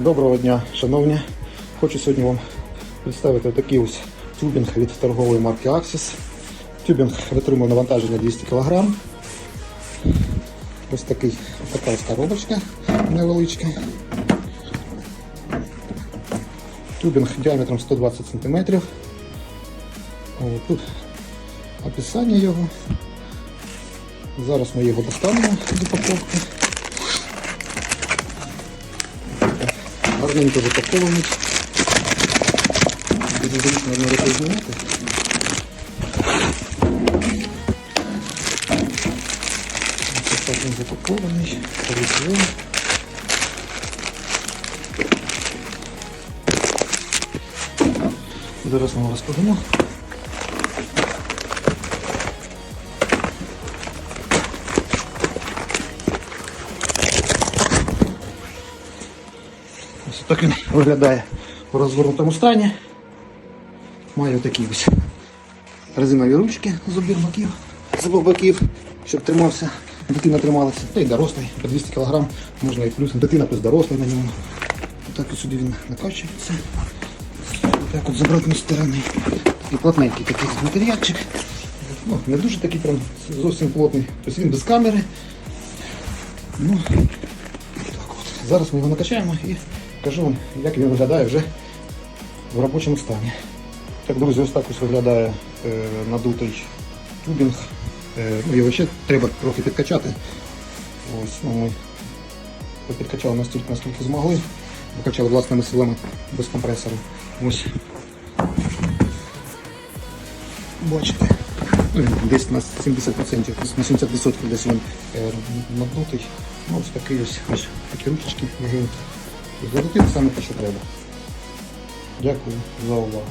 Доброго дня, шановні. Хочу сьогодні вам представити такий ось тюбінг від торгової марки Axis. Тюбінг витримує навантаження 200 кг. Ось такий, така ось коробочка невеличка. Тюбінг діаметром 120 см. Тут описання його. Зараз ми його достанемо з упаковки. Гарненько запакований. Дуже зручно одну руку знімати. Так він запакований. Повітряний. Зараз ми розкладемо. Так він виглядає в розгорнутому стані. Маю такі ось резинові ручки з обох боків, з обох боків, щоб тримався. Дитина трималася, та й дорослий, по 200 кг, можна і плюс. Дитина плюс дорослий на ньому. Так от сюди він накачується. Так от з обратної сторони. І плотненький такий матеріальчик. Ну, не дуже такий прям зовсім плотний. Тобто він без камери. Ну, так от. Зараз ми його накачаємо і покажу вам, як він виглядає вже в робочому стані. Так, друзі, ось так ось виглядає е, надутий тюбінг. Е, ну, його ще треба трохи підкачати. Ось, ну, ми підкачали настільки, наскільки змогли. Покачали власними силами без компресора. Ось. Бачите. Ну, десь на 70%, на 70% десь він е, надутий. Ну, ось такий ось, ось такі ручечки Для саме те, що треба. Дякую за увагу.